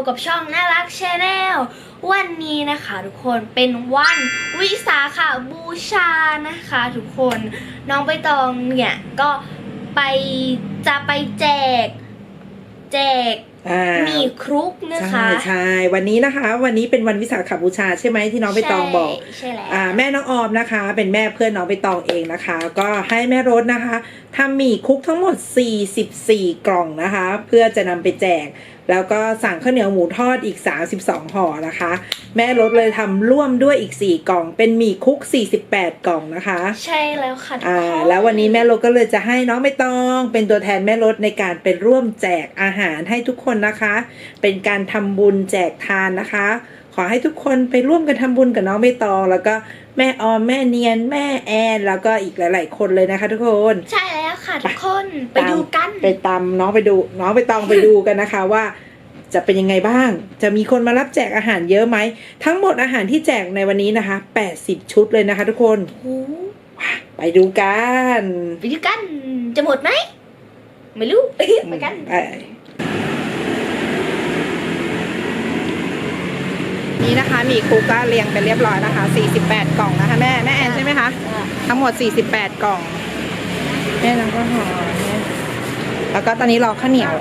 พบกับช่องน่ารักชาแนลวันนี้นะคะทุกคนเป็นวันวิสาขาบูชานะคะทุกคนน้องใบตองเนี่ยก็ไปจะไปแจก แจกอ่าหมีครุกนะคะใช่ใช่วันนี้นะคะ วันนี้เป็นวันวิสาขบูชาใช่ไหมที่น้องใบตองบอก ใช่ใช่แล้วอ่าแม่น้องออมนะคะ เป็นแม่เพื่อนน้องใบตองเองนะคะ ก็ให้แม่รถนะคะทำหมี่คุกทั้งหมด 44 กล่องนะคะ เพื่อจะนำไปแจก แล้วก็สั่งข้าวเหนียวหมูทอดอีก 32 ห่อนะคะ แม่รถเลยทำร่วมด้วยอีก 4 กล่อง เป็นหมี่คุก 48 กล่องนะคะ ใช่แล้วค่ะทุกอ่าคนแล้ววันนี้แม่รถก็เลยจะให้น้องใบตอง เป็นตัวแทนแม่รถในการเป็นร่วมแจกอาหารให้ทุกคนนะคะ เป็นการทำบุญแจกทานนะคะขอให้ทุกคนไปร่วมกันทำบุญกับน้องใบตอง แล้วก็แม่ออมแม่เนียนแม่แอน แล้วก็อีกหลาย ๆ คนเลยนะคะทุกคน ใช่ แล้วค่ะทุกคนไปดูกัน ไปตามน้องไปดู น้องไปตองไปดูกันนะคะว่า จะเป็นยังไงบ้าง จะมีคนมารับแจกอาหารเยอะไหม ทั้งหมดอาหารที่แจกในวันนี้นะคะ 80 ชุดเลยนะคะทุกคนโอ้โหไปดูกัน ไปดูกัน จะหมดไหม ไม่รู้ไปกันไปนี่นะคะมีคุกก็เรียงไปเรียบร้อยนะคะ 48 กล่องนะคะแม่ แม่แอนใช่ไหมคะ ทั้งหมด 48 กล่อง แม่น้องก็ห่อเนี่ยแล้วก็ตอนนี้รอข้าวเหนียว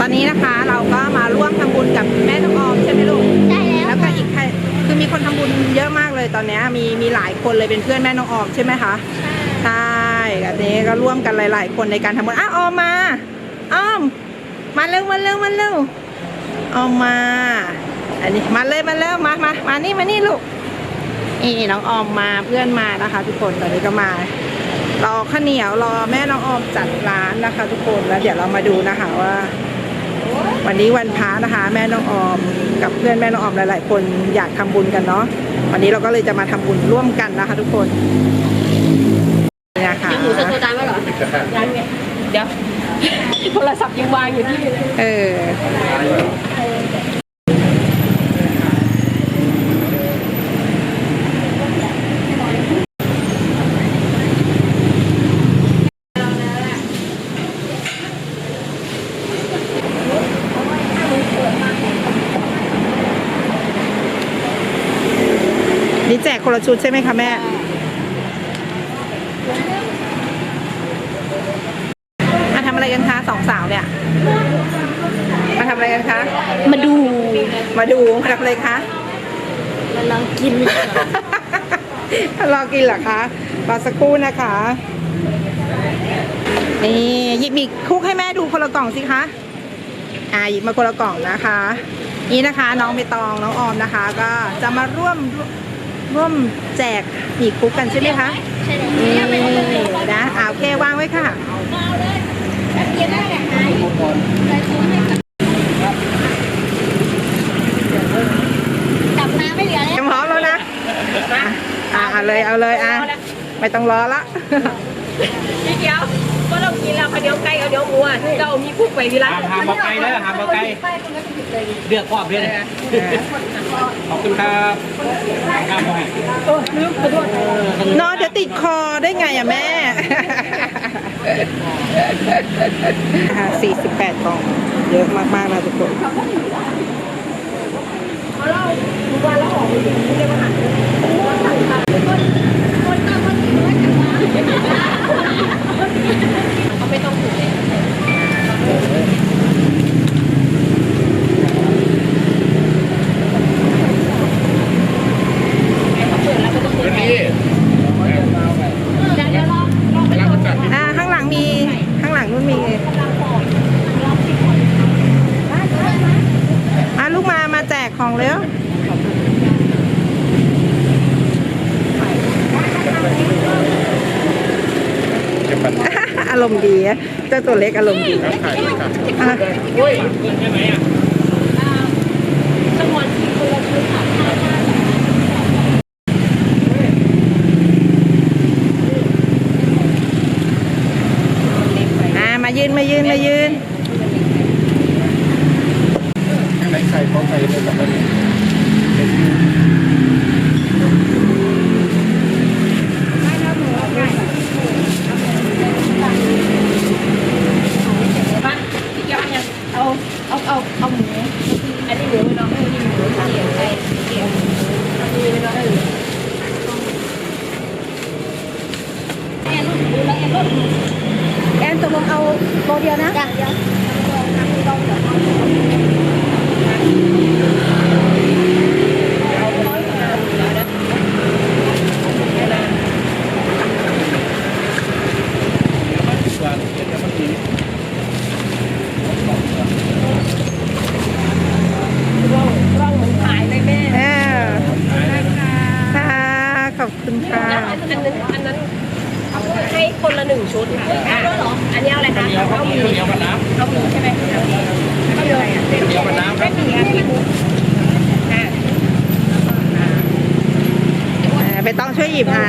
ตอนนี้นะคะเราก็มาร่วมทำบุญกับแม่น้องออมใช่ไหมลูกได้แล้วแล้วก็อีกใครคือมีคนทำบุญเยอะมากเลยตอนเนี้ยมีมีหลายคนเลยเป็นเพื่อนแม่น้องออมใช่ไหมคะใช่อันนี้ก็ร่วมกันหลาย ๆ คนในการทำบุญอ้าวออมมาออมมาเร็วมาเร็วมาเร็วออมมา อันนี้มาเลยมาเร็วมามามานี่มานี่ลูกนี่น้องออมมาเพื่อนมานะคะ ทุกคนตอนนี้ก็มารอข้าวเหนียวรอแม่น้องออมจัดร้านนะคะ ทุกคนแล้วเดี๋ยวเรามาดูนะคะว่า วันนี้วันพระนะคะ แม่น้องออมกับเพื่อนแม่น้องออมหลาย ๆ คนอยากทำบุญกันเนาะวันนี้เราก็เลยจะมาทำบุญร่วมกันนะคะ ทุกคนนี่นะคะหนูจะโทรตามมาเหรอยังไงเดี๋ยวโทรศัพท์ยังวางอยู่ที่เออ ละชุดใช่ไหมคะแม่ มาทำอะไรกันคะสองสาวเนี่ย มาทำอะไรกันคะ มาดู มาดูมาทำอะไรคะ มาลองกินรอกินเหรอคะรอสักครู่นะคะ นี่หยิบมีคุกให้แม่ดูคนละกล่องสิคะ อ่าหยิบมาคนละกล่องนะคะ นี่นะคะ น้องใบตองน้องออมนะคะ ก็จะมาร่วม ร่วมแจกหมีคุกกันใช่ไหมคะนี่นะอ่าโอเควางไว้ค่ะกลับมาไม่เหลือแล้วพร้อมแล้วนะอะอะเอาเลยเอาเลยอะไม่ต้องรอละพี่เดียว ก็เรากินแล้วเดี๋ยวไก่เอาเดี๋ยวหมูอะเรามีคุกไปวิลาหามหามเอาไกลเด้อหามเอาไกลเลือกความเพื่อนขอบคุณครับข้ามไปเออลืมขอโทษนอนเดี๋ยวติดคอได้ไงอะแม่ค่ะ48กล่อง เยอะมากๆนะทุกคน เขาไม่ต้องถูกเลย อ่า ข้างหลังมี ข้างหลังนู้นมี อะลูกมา มาแจกของเร็ว อาร มณ์ดีอะเจ้าตัวเล็กอารมณ์ดีอะโอ้ยเพื่อนใช่ไหมอะสมวนที่คนละชุดค่ะอ่ามายืนมายืนมายืนใส่ข่เขาใส่เลยกับมัน อ โตเดียวนะจ้ะเดียวร่องร่องเหมือนขายเลยแม่เออค่ะขอบคุณค่ะแล้วอันนั้นอันนั้น ให้คนละหนึ่งชุดค่ะอะอันนี้เอาอะไรคะเดียวครับเอาเดีมียวกับน้ำเอาหมีใช่ไหมเอาเลยอะเดียวกับน้ำครับไม่มีอะพี่บุ๊คอะอ่าไปต้องช่วยหยิบอ่า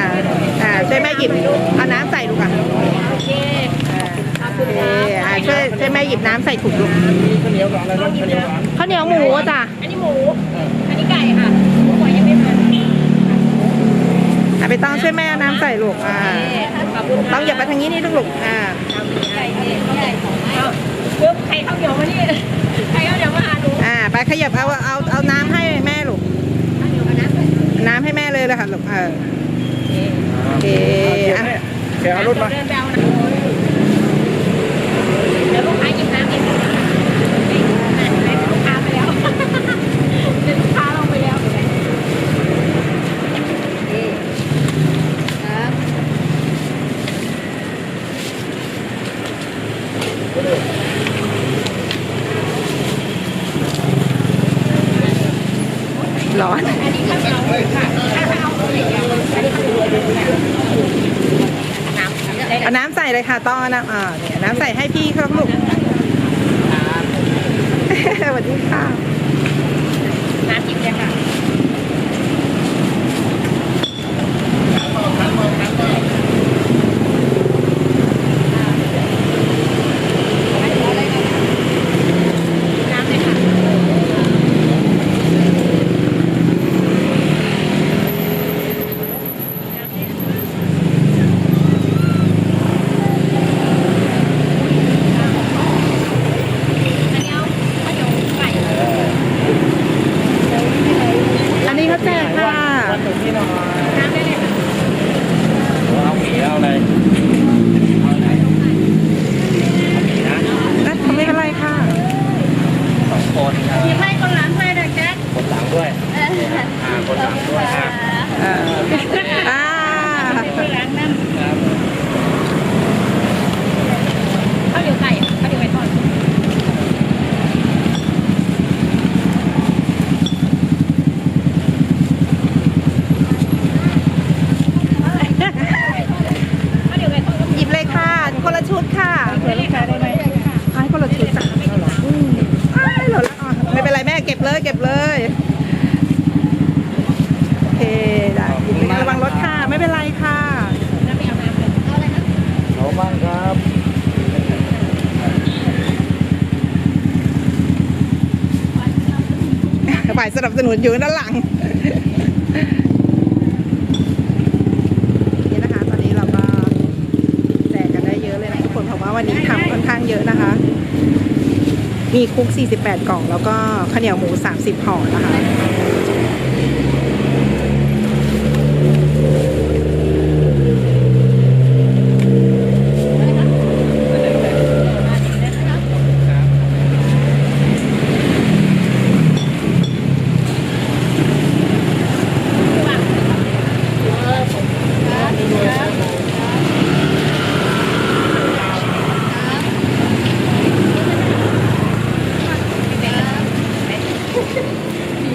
อ่าช่วยแม่หยิบเอาน้ำใส่ลูกอะโอเคอ่าขอบคุณเคครับอ่าช่วยช่วยแม่หยิบน้ำใส่ถุงลูกมีข้าวเหนียวหนียวหวานข้าวเหนียวหมูอะจ้ะอันนี้หมู อันนี้ไก่ค่ะหมูหัวยังไม่มา อ่าไป ต้องช่วยแม่น้ำใส่ลูกอ่าต้องอย่าไปทางนี้นี่ลูกลูกอ่าไก่ไก่ของแม่เพิ่มใครข้าวเหนียวมานี่ใครข้าวเหนียวมาหาหนูอ่า ไปขยับเอาเอาเอาน้ำให้แม่ลูกข้าวเหลวงน้ำให้แม่เลยเลยค่ะลูกเออโอเคอะแกเอารถมาเดินไปเอานะเดี๋ยวลูกค้าหยิบน้ำเองลูกค้าไปแล้วลูกค้าลงไปแล้ว ร้อน อันนี้ข้าวเหนียวค่ะถ้าเอาข้าวเหนียวอันนี้ข้าวเหนียวน้ำได้ เอาน้ำใส่เลยค่ะ ต้องเอาน้ำอ่าเนี่ยน้ำใส่ให้พี่ครับลูก สวัสดีค่ะ น้ำจิ้มเลยค่ะ น้ำเลยค่ะ อันนี้เอาข้าวเหนียวไก่ อันนี้เขาแจกค่ะ วันตรงนี้หน่อย น้ำได้เลยค่ะ เอาหมี่เอาอะไรเอาอะไรเอาหมี่นะ นะไม่เป็นไรค่ะ สองคนครับ ให้คนหลังให้นะแจ๊ค คนหลังด้วยอ่าคนหลังด้วยอ่า เอออ่า คน ล้างน้ำ ครับ ข้าวเหนียวไก่ข้าวเหนียวไก่ทอด ข้าวเหนียวไก่ทอดก็ หยิบเลยค่ะ คนละชุดค่ะ เผื่อลูกค้าได้ไหม ให้คนละชุดจ้ะอืมอ้ายหล่นแล้วอะไม่เป็นไรแม่เก็บเลยเก็บเลยโอเคได้หยิบเลยค่ะระวังรถค่ะ ไม่เป็นไรค่ะ น้ำไม่เอาน้ำเลย เขาบ้างครับ ฝ่ายสนับสนุนอยู่ด้านหลังนี่นะคะ ตอนนี้เราก็แจกกันได้เยอะเลยนะทุกคนเพราะว่าวันนี้ทำค่อนข้างเยอะนะคะ มีคุก 48 กล่อง แล้วก็ข้าวเหนียวหมู 30ห่อนะคะ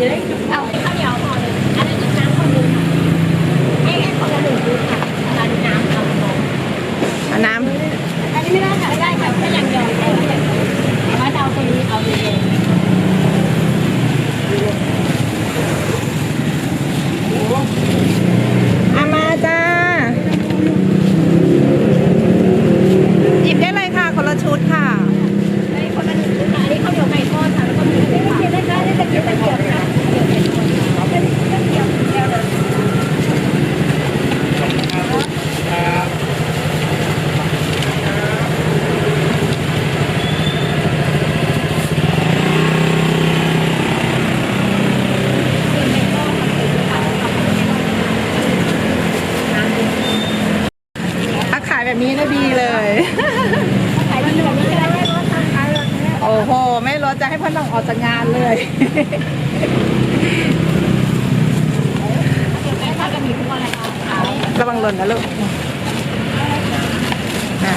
did I แบบนี้นะดีเลย โอ้โหแม่รถจะให้พ่อน้องออกจากงานเลยระวังหล่นนะลูกนะ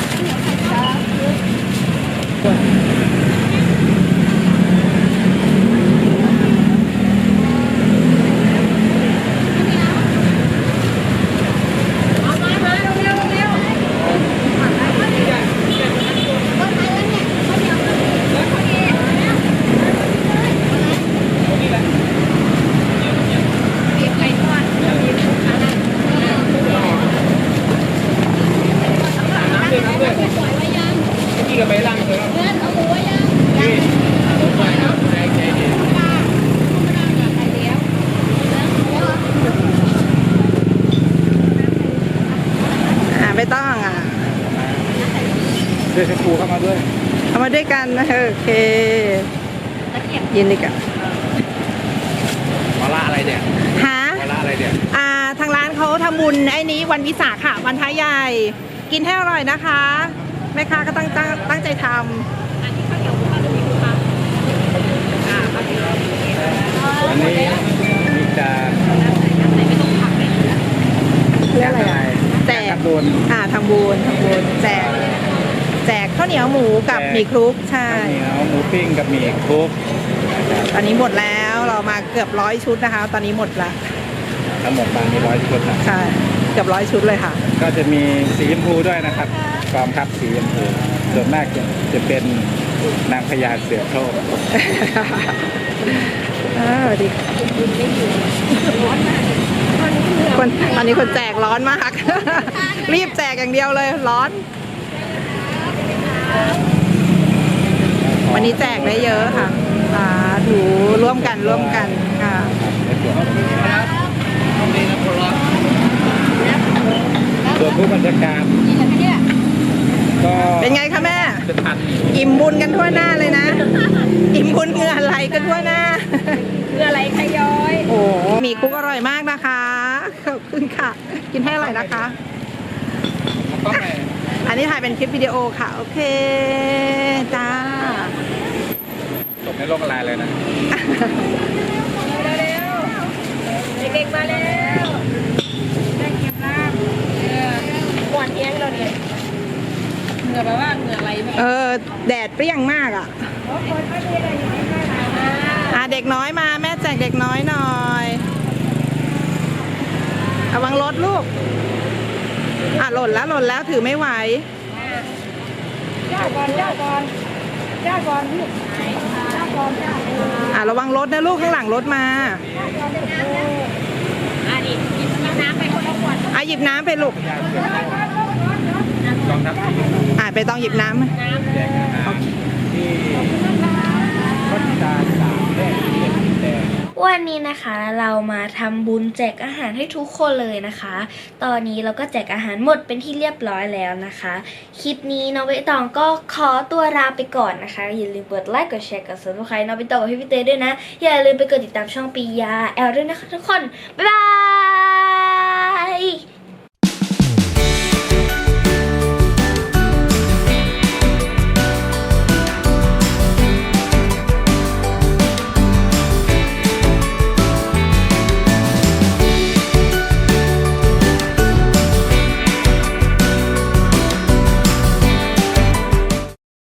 เดี๋ยวครูเข้ามาด้วยเอามาด้วยกันนะโอเคยินดีกันวาระอะไรเนี่ยหาวาระอะไรเนี่ยอ่าทางร้านเขาทำบุญไอ้นี้วันวิสาขะวันพระใหญ่ กินให้อร่อยนะคะ แม่ค้าก็ตั้งตั้งตั้งใจทอันนี้ข้าวเหนียวข้าวจะมีคุณคะอ่าข้าวเหนียวอันนี้มีจานไม่ต้องผักเลยำเรียกอะไรอะแจกขับโดนอ่าทำบุญทำบุญแจกแจกข้าวเหนียวหมูกับแจกหมี่คลุกใช่ ข้าวเหนียวหมูปิ้งกับหมี่คลุกตอนนี้หมดแล้วเรามาเกือบร้อยชุดนะคะ ตอนนี้หมดละทั้งหมดมามีร้อยชุดนะใช่เกือบร้อยชุดเลยค่ะ ก็จะมีสีชมพูด้วยนะครับกองทัพสีชมพูส่วนมากจะจะเป็นนางพญาเสือโคร่งอ่าสวัสดีค่ะคนตอนนี้คนแจกร้อนมาก รีบแจกอย่างเดียวเลยร้อน วันนี้แจกได้เยอะค่ะอ่าถูร่วมกันร่วมกันค่ะส่วนผู้บัญชาการก็เป็นไงคะแม่จะทันอิ่มบุญกันทั่วหน้าเลยนะ อิ่มบุญเหงื่อไหลกันทั่วหน้าคืออะไรคะย้อย โอ้หมีคุกอร่อยมากนะคะ ขอบคุณค่ะ กินให้อร่อยนะคะต้ องไปอันนี้ถ่ายเป็นคลิปวิดีโอค่ะ โอเคจ้าจบในโลกออนไลน์เลยนะ เร็วๆเด็กๆมาแล้วได้เก็บน้ำเออหวานเอี้ยงเราเนี่ยเหงื่อแบบว่าเหงื่อไหลไม่เออ แดดเปรี้ยงมากอะอะเด็กน้อยมาแม่แจกเด็กน้อยหน่อยระวังรถลูก อะหล่นแล้วหล่นแล้วถือไม่ไหวย่าก่อนย่าก่อนย่าก่อนลูกย่าก่อนย่าก่อนอะระวังรถนะลูกข้างหลังรถมาอะดิหยิบน้ำไปคนละขวดอะหยิบน้ำไปลูกกองทัพสีชมพูอะไปต้องหยิบน้ำแจกอาหารที่รัชกาลสา วันนี้นะคะเรามาทำบุญแจกอาหารให้ทุกคนเลยนะคะ ตอนนี้เราก็แจกอาหารหมดเป็นที่เรียบร้อยแล้วนะคะ คลิปนี้น้องใบตองก็ขอตัวลาไปก่อนนะคะ อย่าลืมกดไลค์กดแชร์กด subscribe น้องใบตองกับพี่พี่เต้ด้วยนะ อย่าลืมไปกดติดตามช่องปียาแอลด้วยนะคะทุกคน บ๊ายบาย